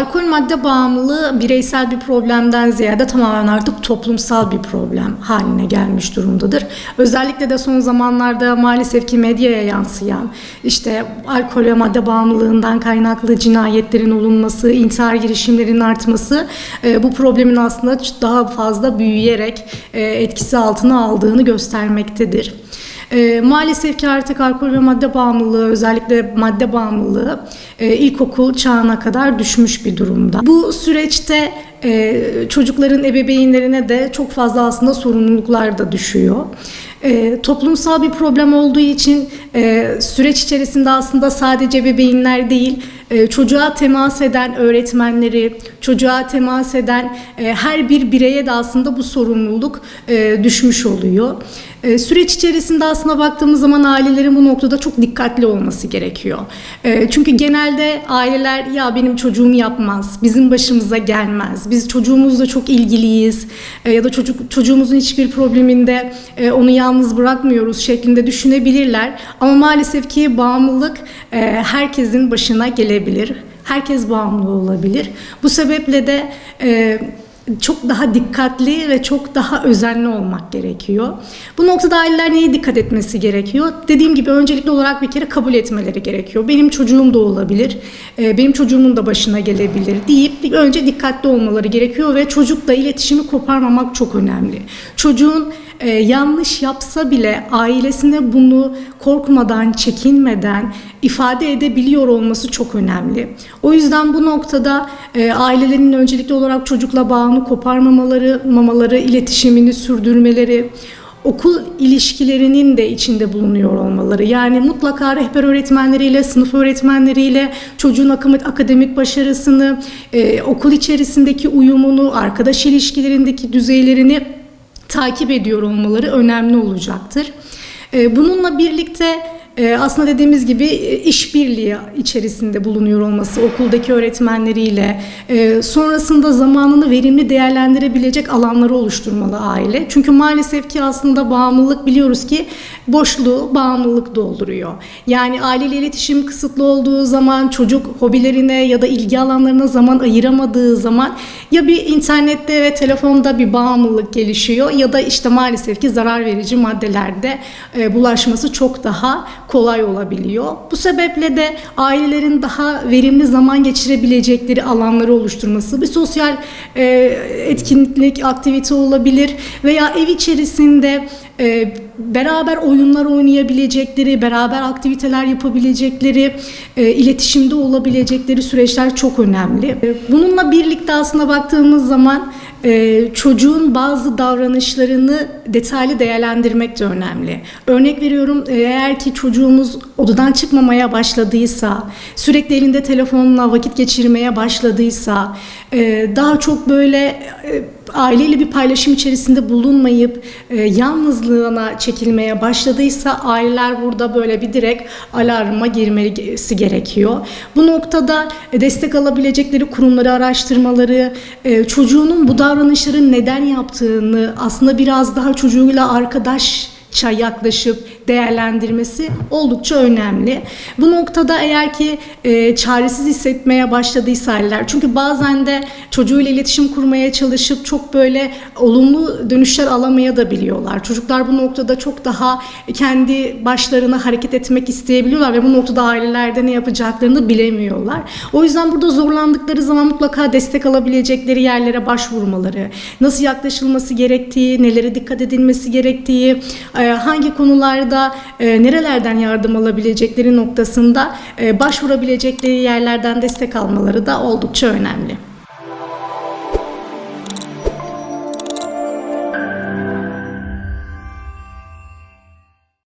alkol madde bağımlılığı bireysel bir problemden ziyade tamamen artık toplumsal bir problem haline gelmiş durumdadır. Özellikle de son zamanlarda maalesef ki medyaya yansıyan işte alkol ve madde bağımlılığından kaynaklı cinayetlerin olunması, intihar girişimlerinin artması e, bu problemin aslında daha fazla büyüyerek e, etkisi altına aldığını göstermektedir. E, maalesef ki artık alkol ve madde bağımlılığı özellikle madde bağımlılığı e, ilkokul çağına kadar düşmüş bir durumda. Bu süreçte e, çocukların ebeveynlerine de çok fazla aslında sorumluluklar da düşüyor. E, toplumsal bir problem olduğu için e, süreç içerisinde aslında sadece bebeğinler değil, e, çocuğa temas eden öğretmenleri, çocuğa temas eden e, her bir bireye de aslında bu sorumluluk e, düşmüş oluyor. E, süreç içerisinde aslında baktığımız zaman ailelerin bu noktada çok dikkatli olması gerekiyor. Çünkü genelde aileler ya benim çocuğum yapmaz, bizim başımıza gelmez, biz çocuğumuzla çok ilgiliyiz ya da çocuk çocuğumuzun hiçbir probleminde onu yalnız bırakmıyoruz şeklinde düşünebilirler. Ama maalesef ki bağımlılık herkesin başına gelebilir. Herkes bağımlı olabilir. Bu sebeple de e, çok daha dikkatli ve çok daha özenli olmak gerekiyor. Bu noktada aileler neye dikkat etmesi gerekiyor? Dediğim gibi öncelikli olarak bir kere kabul etmeleri gerekiyor. Benim çocuğum da olabilir, e, benim çocuğumun da başına gelebilir deyip önce dikkatli olmaları gerekiyor ve çocukla iletişimi koparmamak çok önemli. Çocuğun e, yanlış yapsa bile ailesine bunu korkmadan, çekinmeden ifade edebiliyor olması çok önemli. O yüzden bu noktada e, ailelerin öncelikli olarak çocukla bağını koparmamaları, mamaları, iletişimini sürdürmeleri, okul ilişkilerinin de içinde bulunuyor olmaları. Yani mutlaka rehber öğretmenleriyle, sınıf öğretmenleriyle çocuğun akademik başarısını, e, okul içerisindeki uyumunu, arkadaş ilişkilerindeki düzeylerini takip ediyor olmaları önemli olacaktır. Ee, bununla birlikte aslında dediğimiz gibi e, işbirliği içerisinde bulunuyor olması okuldaki öğretmenleriyle e, sonrasında zamanını verimli değerlendirebilecek alanları oluşturmalı aile. Çünkü maalesef ki aslında bağımlılık biliyoruz ki boşluğu bağımlılık dolduruyor. Yani aileyle iletişim kısıtlı olduğu zaman çocuk hobilerine ya da ilgi alanlarına zaman ayıramadığı zaman ya bir internette ve telefonda bir bağımlılık gelişiyor ya da işte maalesef ki zarar verici maddelerde bulaşması çok daha kolay olabiliyor. Bu sebeple de ailelerin daha verimli zaman geçirebilecekleri alanları oluşturması, bir sosyal e, etkinlik, aktivite olabilir veya ev içerisinde e, beraber oyunlar oynayabilecekleri, beraber aktiviteler yapabilecekleri, e, iletişimde olabilecekleri süreçler çok önemli. E, bununla birlikte aslında baktığımız zaman e, çocuğun bazı davranışlarını detaylı değerlendirmek de önemli. Örnek veriyorum e, eğer ki çocuğumuz odadan çıkmamaya başladıysa, sürekli elinde telefonla vakit geçirmeye başladıysa, daha çok böyle e, aileyle bir paylaşım içerisinde bulunmayıp e, yalnızlığına çekilmeye başladıysa aileler burada böyle bir direkt alarma girmesi gerekiyor. Bu noktada e, destek alabilecekleri kurumları araştırmaları, çocuğunun bu davranışları neden yaptığını aslında biraz daha çocuğuyla arkadaş yaklaşıp değerlendirmesi oldukça önemli. Bu noktada eğer ki e, çaresiz hissetmeye başladıysa aileler çünkü bazen de çocuğuyla iletişim kurmaya çalışıp çok böyle olumlu dönüşler alamaya da biliyorlar. Çocuklar bu noktada çok daha kendi başlarına hareket etmek isteyebiliyorlar ve bu noktada ailelerde ne yapacaklarını bilemiyorlar. O yüzden burada zorlandıkları zaman mutlaka destek alabilecekleri yerlere başvurmaları, nasıl yaklaşılması gerektiği, nelere dikkat edilmesi gerektiği, hangi konularda e, nerelerden yardım alabilecekleri noktasında e, başvurabilecekleri yerlerden destek almaları da oldukça önemli.